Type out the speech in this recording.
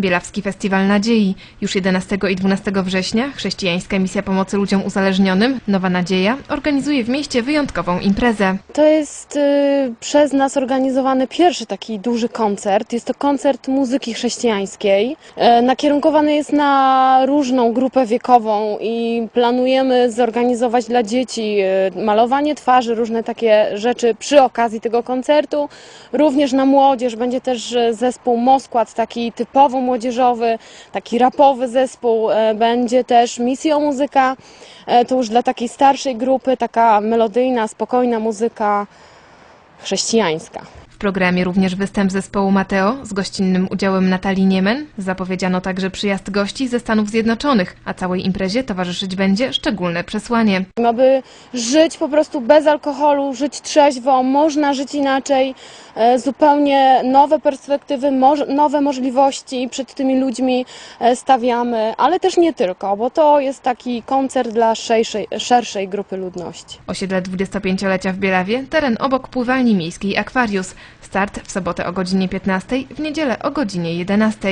Bielawski Festiwal Nadziei. Już 11 i 12 września chrześcijańska misja pomocy ludziom uzależnionym Nowa Nadzieja organizuje w mieście wyjątkową imprezę. To jest y, przez nas organizowany pierwszy taki duży koncert. Jest to koncert muzyki chrześcijańskiej. E, nakierunkowany jest na różną grupę wiekową i planujemy zorganizować dla dzieci e, malowanie twarzy, różne takie rzeczy przy okazji tego koncertu. Również na młodzież będzie też e, zespół Moskład, taki typowo młodzieżowy, taki rapowy zespół. E, Będzie też misją muzyka, e, to już dla takiej starszej grupy, taka melodyjna, spokojna muzyka chrześcijańska. W programie również występ zespołu Mateo z gościnnym udziałem Natalii Niemen. Zapowiedziano także przyjazd gości ze Stanów Zjednoczonych, a całej imprezie towarzyszyć będzie szczególne przesłanie. Aby żyć po prostu bez alkoholu, żyć trzeźwo, można żyć inaczej, e, zupełnie nowe perspektywy, nowe możliwości przed tymi ludźmi e, stawiamy, ale też nie tylko, bo to jest taki koncert dla szerszej, szerszej grupy ludności. Osiedle 25-lecia w Bielawie, teren obok pływalni miejskiej Aquarius. Start w sobotę o godzinie 15, w niedzielę o godzinie 11.